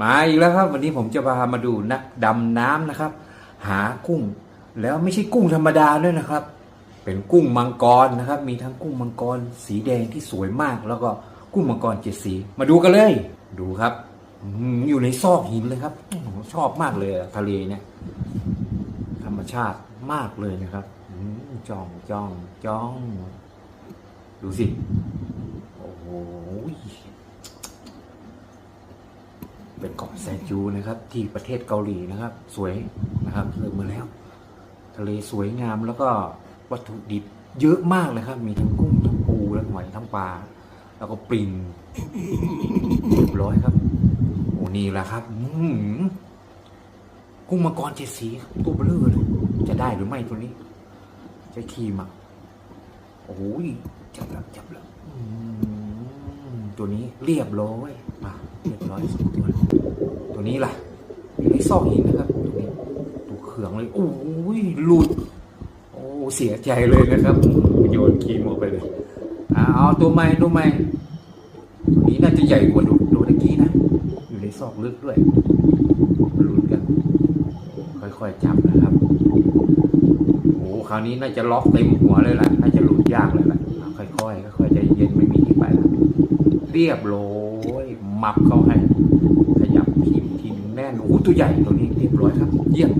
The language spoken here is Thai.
มาอีกแล้วครับ วันนี้ผมจะพามาดูนักดำน้ำนะครับ หากุ้ง แล้วไม่ใช่กุ้งธรรมดาด้วยนะครับ เป็นกุ้งมังกรนะครับ มีทั้งกุ้งมังกร สีแดงที่สวยมาก แล้วก็กุ้งมังกรเจ็ดสี มาดูกันเลย ดูครับอยู่ในซอกหินเลยครับชอบมากเลยทะเลเนี่ยธรรมชาติมากเลยนะครับจ้องจ้องจ้อง ดูสิ โอ้โห เป็นเกาะแซจูนะครับ ที่ประเทศเกาหลีนะครับ สวยนะครับเริ่มมาแล้ว ทะเลสวยงามแล้วก็วัตถุดิบเยอะมากเลยครับ มีทั้งกุ้งทั้งปูและหอยทั้งปลาแล้วก็ปลิงเรียบร้อยครับโอ้นี่แหละครับอืกุ้งมังกรเจ็ดสีครับตัวเบลอเลยจะได้หรือไม่ตัวนี้จะขี่มาโอ้ยจับแล้วจับแล้วตัวนี้เรียบร้อยมา เรียบร้อยสองตัวตัวนี้ล่ะอยู่ในซอกหินนะครับตัวนี้ตัวเขืองเลยโอ้ยหลุดโอ้เสียใจเลยนะครับโยนครีมออกไปเลยอ่าเอาตัวใหม่ตัวใหม่ตัวนี้น่าจะใหญ่กว่าตัวตัวตะกี้นะ อยู่ในซอกลึกด้วยลุ้นกัน ค่อยๆจับนะครับโอ้คราวนี้น่าจะล็อกเต็มหัวเลยล่ะน่าจะหลุดยากเลยล่ะอะค่อยๆค่อยๆใจเย็นไม่มีที่ไปละเรียบร้อย มับเข้าให้ ขยับทิมทีมแน่นโอ้โหตัวใหญ่ตัวนี้เรียบร้อยครับ เยี่ยม